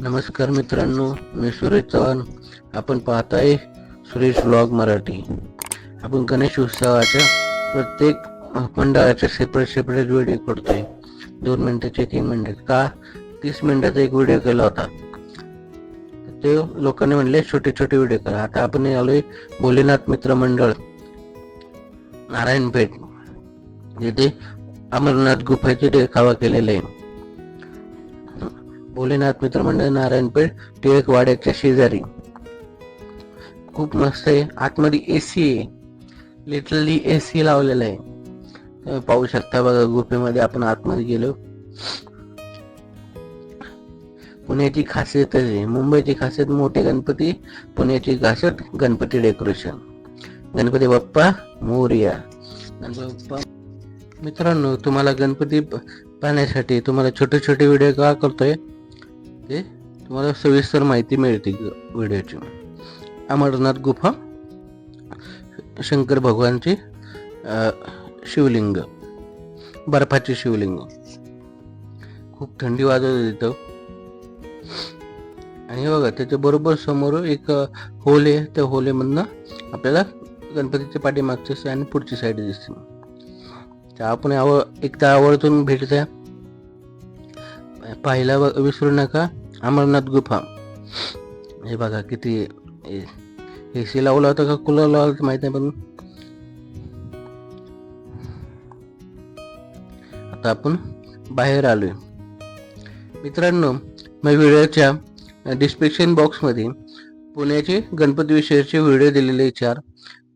नमस्कार मित्रांनो मी सुरेश चव्हाण. आपण पाहताय सुरेश ब्लॉग मराठी. आपण गणेश उत्सवाच्या प्रत्येक मंडळाचे सेपरेट सेपरेट व्हिडिओ करतोय. दोन मिनिटाचे तीन मिनिटाचे का? तीस मिनिटाचा एक व्हिडिओ केला होता. ते लोकांनी म्हणले छोटे छोटे व्हिडिओ करा. आता आपण आलोय भोलेनाथ मित्र मंडळ नारायणपेठ. जिथे अमरनाथ गुफेचे देखावा केलेले आहे. भोलेनाथ मित्रमंडळ नारायणपेठ टिळकवाड्याच्या शेजारी. खूप मस्त आहे. आतमध्ये एसी आहे. लिटरली एसी लावलेला आहे. पाहू शकता बघा गुफेमध्ये आपण आतमध्ये गेलो. पुण्याची खासियत आहे. मुंबईची खासियत मोठे गणपती पुण्याची खासियत गणपती डेकोरेशन. गणपती बाप्पा मोर्या. गणपती बाप्पा. मित्रांनो तुम्हाला गणपती पाहण्यासाठी तुम्हाला छोटे छोटे व्हिडिओ का करतोय? ते तुम्हाला सविस्तर माहिती मिळते व्हिडिओची. अमरनाथ गुफा शंकर भगवानची शिवलिंग बर्फाचे शिवलिंग. खूप थंडी वाजत होती तिथं आणि बघा त्याच्याबरोबर समोर एक होल आहे. त्या होलेमधनं आपल्याला गणपतीच्या पाठीमागची आणि पुढची साईड दिसते. त्या आपण आव एकदा आवर्जून भेट द्या पाहायला विसरू नका. अमरनाथ गुफा. हे बघा किती ए सी लावला होता का? कूलर लावला होता माहीत नाही पण आता आपण बाहेर आलोय. मित्रांनो मी व्हिडिओच्या डिस्क्रिप्शन बॉक्समध्ये पुण्याचे गणपती विषयाचे व्हिडिओ दिलेले चार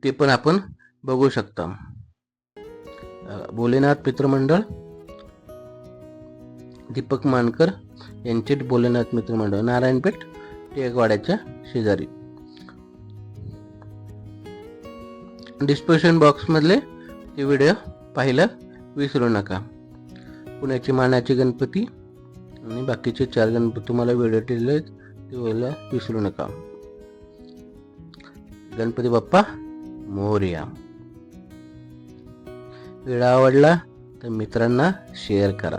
ते पण आपण बघू शकता. भोलेनाथ मित्रमंडळ दीपक मानकर यांचे भोलेनाथ मित्रमंडळ नारायणपेठ टेकवाड्याच्या शेजारी. डिस्क्रिप्शन बॉक्समधले ते व्हिडिओ पाहायला विसरू नका. पुण्याचे मानाचे गणपती आणि बाकीचे चार गणपती तुम्हाला व्हिडिओ दिले ते व्हायला विसरू नका. गणपती बाप्पा मोर्या. व्हिडिओ आवडला तर मित्रांना शेअर करा.